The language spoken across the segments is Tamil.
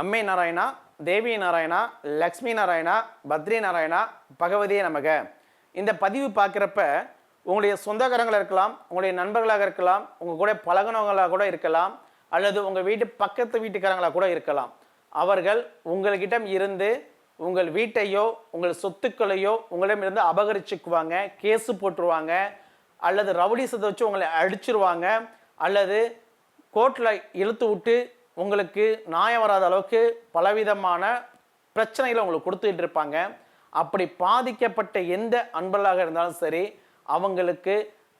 அம்மை நாராயணா தேவி நாராயணா லக்ஷ்மி நாராயணா பத்ரி நாராயணா பகவதியே நமக. இந்த பதிவு பார்க்குறப்ப உங்களுடைய சொந்தக்காரங்களாக இருக்கலாம் உங்களுடைய நண்பர்களாக இருக்கலாம் உங்கள் கூட பழகுனவங்களாக கூட இருக்கலாம் அல்லது உங்கள் வீட்டு பக்கத்து வீட்டுக்காரங்களாக கூட இருக்கலாம். அவர்கள் உங்கள்கிட்ட இருந்து உங்கள் வீட்டையோ உங்கள் சொத்துக்களையோ உங்களிடமிருந்து அபகரிச்சுக்குவாங்க கேஸு போட்டுருவாங்க அல்லது ரவுடிசத்தை வச்சு உங்களை அடிச்சிருவாங்க அல்லது கோர்ட்டில் இழுத்து விட்டு உங்களுக்கு நியாயம் வராத அளவுக்கு பலவிதமான பிரச்சனைகளை உங்களுக்கு கொடுத்துக்கிட்டு இருப்பாங்க. அப்படி பாதிக்கப்பட்ட எந்த அன்பர்களாக இருந்தாலும் சரி அவங்களுக்கு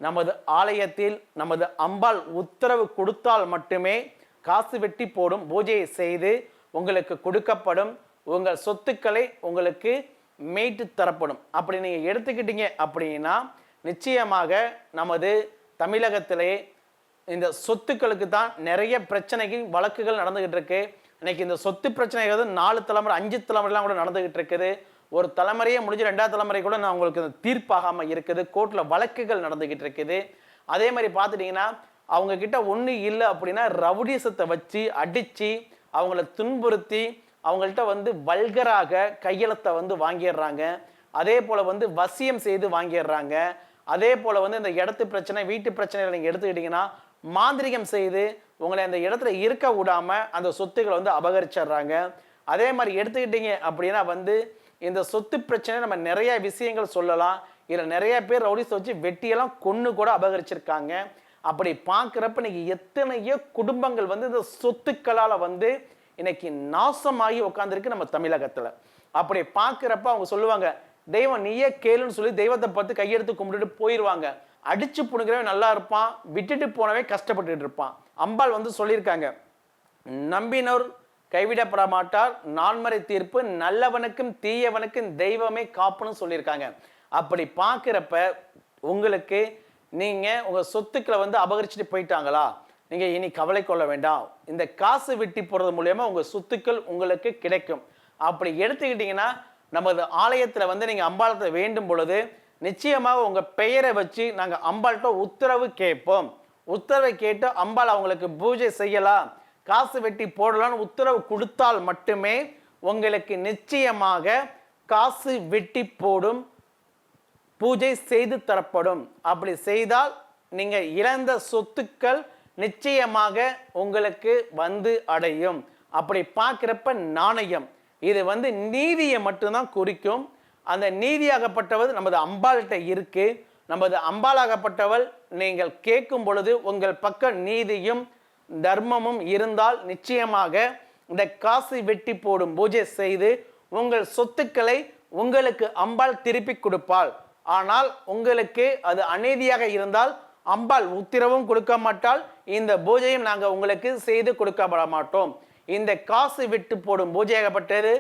நமது ஆலயத்தில் நமது அம்பாள் உத்தரவு கொடுத்தால் மட்டுமே காசு வெட்டி போடும் பூஜையை செய்து உங்களுக்கு கொடுக்கப்படும் உங்கள் சொத்துக்களை உங்களுக்கு மீட்டு தரப்படும். அப்படி நீங்கள் எடுத்துக்கிட்டீங்க அப்படின்னா நிச்சயமாக நமது தமிழகத்திலே இந்த சொத்துக்களுக்கு தான் நிறைய பிரச்சனைகள் வழக்குகள் நடந்துகிட்டு இருக்கு இன்னைக்கு இந்த சொத்து பிரச்சனைகள் நாலு தலைமுறை அஞ்சு தலைமுறைலாம் கூட நடந்துகிட்டு இருக்குது ஒரு தலைமுறையே முடிஞ்சு ரெண்டாவது தலைமுறை கூட நான் உங்களுக்கு இந்த தீர்ப்பாகாமல் இருக்குது. கோர்ட்டில் வழக்குகள் நடந்துகிட்டு இருக்குது அதே மாதிரி பார்த்துட்டிங்கன்னா அவங்க கிட்ட ஒன்று இல்லை அப்படின்னா ரவுடிசத்தை வச்சு அடித்து அவங்கள துன்புறுத்தி அவங்கள்ட்ட வந்து வல்கராக கையெழுத்தை வந்து வாங்கிடுறாங்க. அதே போல் வந்து வசியம் செய்து வாங்கிடுறாங்க. அதே போல் வந்து இந்த இடத்து பிரச்சனை வீட்டு பிரச்சனைகளை நீங்கள் எடுத்துக்கிட்டிங்கன்னா மாந்திரிகம் செய்து உங்களை அந்த இடத்துல இருக்க விடாமல் அந்த சொத்துக்களை வந்து அபகரிச்சிடுறாங்க. அதே மாதிரி எடுத்துக்கிட்டீங்க அப்படின்னா வந்து இந்த சொத்து பிரச்சனை நம்ம நிறைய விஷயங்கள் சொல்லலாம். இதில் நிறைய பேர் ரவுடிஸ் வச்சு வெட்டியெல்லாம் கொன்று கூட அபகரிச்சிருக்காங்க. அப்படி பார்க்குறப்ப இன்னைக்கு எத்தனையோ குடும்பங்கள் வந்து இந்த சொத்துக்களால் வந்து இன்னைக்கு நாசமாகி உட்காந்துருக்கு நம்ம தமிழகத்தில். அப்படி பார்க்குறப்ப அவங்க சொல்லுவாங்க தெய்வம் நீயே கேளுன்னு சொல்லி தெய்வத்தை பார்த்து கையெடுத்து கும்பிட்டுட்டு போயிடுவாங்க அடிச்சு புடுங்கிறவன் நல்லா இருப்பான் விட்டுட்டு போனவே கஷ்டப்பட்டுக்கிட்டு இருப்பான். அம்பாள் வந்து சொல்லியிருக்காங்க நம்பினோர் கைவிடப்பட மாட்டார் நான்மறை தீர்ப்பு நல்லவனுக்கும் தீயவனுக்கும் தெய்வமே காப்புன்னு சொல்லியிருக்காங்க. அப்படி பார்க்குறப்ப உங்களுக்கு நீங்கள் உங்கள் சொத்துக்களை வந்து அபகரிச்சுட்டு போயிட்டாங்களா? நீங்கள் இனி கவலை கொள்ள வேண்டாம். இந்த காசு வெட்டி போடுறது மூலயமா உங்கள் சொத்துக்கள் உங்களுக்கு கிடைக்கும். அப்படி எடுத்துக்கிட்டிங்கன்னா நமது ஆலயத்தில் வந்து நீங்கள் அம்பாளத்தை வேண்டும் பொழுது நிச்சயமாக உங்கள் பெயரை வச்சு நாங்கள் அம்பாள்கிட்ட உத்தரவு கேட்போம். உத்தரவை கேட்டு அம்பாள் அவங்களுக்கு பூஜை செய்யலாம் காசு வெட்டி போடலாம்னு உத்தரவு கொடுத்தால் மட்டுமே உங்களுக்கு நிச்சயமாக காசு வெட்டி போடும் பூஜை செய்து தரப்படும். அப்படி செய்தால் நீங்கள் இழந்த சொத்துக்கள் நிச்சயமாக உங்களுக்கு வந்து அடையும். அப்படி பார்க்குறப்ப நாணயம் இது வந்து நீதியை மட்டும்தான் குறிக்கும். அந்த நீதியாகப்பட்டவர் நமது அம்பாள்கிட்ட இருக்கு. நமது அம்பாளாகப்பட்டவள் நீங்கள் கேட்கும் பொழுது உங்கள் பக்க நீதியும் தர்மமும் இருந்தால் நிச்சயமாக இந்த காசு வெட்டி போடும் பூஜை செய்து உங்கள் சொத்துக்களை உங்களுக்கு அம்பாள் திருப்பி கொடுப்பாள். ஆனால் உங்களுக்கு அது அநீதியாக இருந்தால் அம்பாள் உத்திரவும் கொடுக்க மாட்டால் இந்த பூஜையும் நாங்கள் உங்களுக்கு செய்து கொடுக்கப்பட மாட்டோம். இந்த காசு விட்டு போடும் பூஜையாகப்பட்டது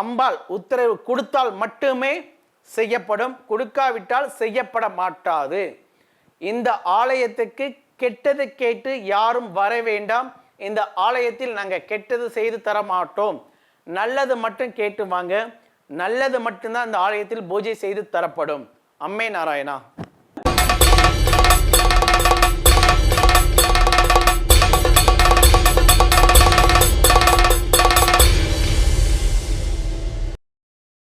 அம்பாள் உத்தரவு கொடுத்தால் மட்டுமே செய்யப்படும் கொடுக்காவிட்டால் செய்யப்பட மாட்டாது. இந்த ஆலயத்துக்கு கெட்டது கேட்டு யாரும் வர வேண்டாம். இந்த ஆலயத்தில் நாங்கள் கெட்டது செய்து தர மாட்டோம். நல்லது மட்டும் கேட்டு வாங்க. நல்லது மட்டும்தான் இந்த ஆலயத்தில் பூஜை செய்து தரப்படும். அம்மே நாராயணா.